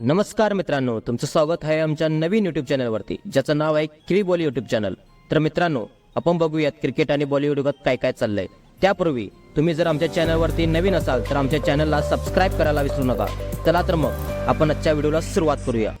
नमस्कार मित्रांनो तुमचं स्वागत आहे आमच्या नवीन युट्यूब चॅनलवरती ज्याचं नाव आहे क्री बॉली युट्यूब चॅनल तर मित्रांनो आपण बघूयात क्रिकेट आणि बॉलिवूड युगात काय काय चाललंय. त्यापूर्वी तुम्ही जर आमच्या चॅनलवरती नवीन असाल तर आमच्या चॅनलला सबस्क्राईब करायला विसरू नका. चला तर मग आपण आजच्या व्हिडिओला सुरुवात करूया.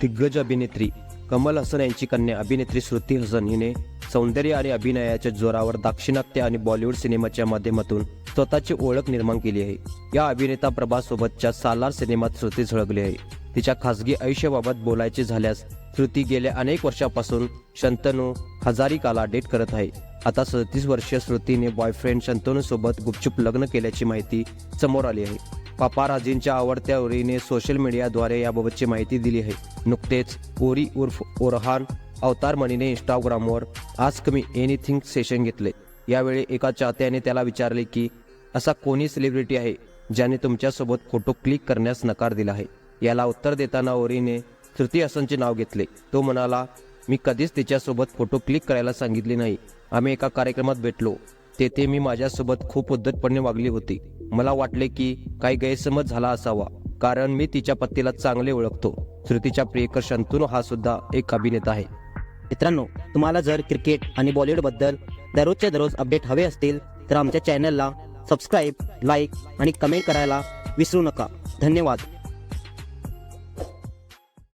दिग्गज अभिनेत्री कमल हसन यांची कन्या अभिनेत्री श्रुती हसन हिने सौंदर्य आणि अभिनयाच्या जोरावर दाक्षिणात्य आणि बॉलिवूड सिनेमाच्या माध्यमातून स्वतःची ओळख निर्माण केली आहे. या अभिनेता प्रभासोबतच्या सालार सिनेमात श्रुती झळकली आहे. तिच्या खासगी आयुष्याबाबत बोलायचे झाल्यास श्रुती गेल्या अनेक वर्षापासून शंतनू हजारिकाला डेट करत आहे. आता सदतीस वर्षीय श्रुतीने बॉयफ्रेंड शंतनू सोबत गुपचूप लग्न केल्याची माहिती समोर आली आहे. पापाराजींच्या आवडत्या ओरीने सोशल मीडियाद्वारे याबाबतची माहिती दिली आहे. नुकतेच ओरी उर्फ ओरहान अवतार मणीने इंस्टाग्रामवर आज कमी एनिथिंग सेशन घेतले. यावेळी एका चाहत्याने त्याला विचारले की असा कोणी सेलिब्रिटी आहे ज्याने तुमच्यासोबत फोटो क्लिक करण्यास नकार दिला आहे? याला उत्तर देताना ओरीने श्रुती हसनचे नाव घेतले. तो म्हणाला मी कधीच तिच्यासोबत फोटो क्लिक करायला सांगितले नाही. आम्ही एका कार्यक्रमात भेटलो. तेथे मी माझ्यासोबत खूप उद्धटपणे वागली होती. मला वाटले की काही गैरसमज झाला असावा कारण मी तिच्या पत्तीला चांगले ओळखतो. श्रुतीच्या प्रियकर शंतनू हा सुद्धा एक अभिनेता आहे. मित्रांनो तुम्हाला जर क्रिकेट आणि बॉलिवूडबद्दल दररोजच्या दररोज अपडेट हवे असतील तर आमच्या चॅनलला सबस्क्राईब लाईक आणि कमेंट करायला विसरू नका. धन्यवाद.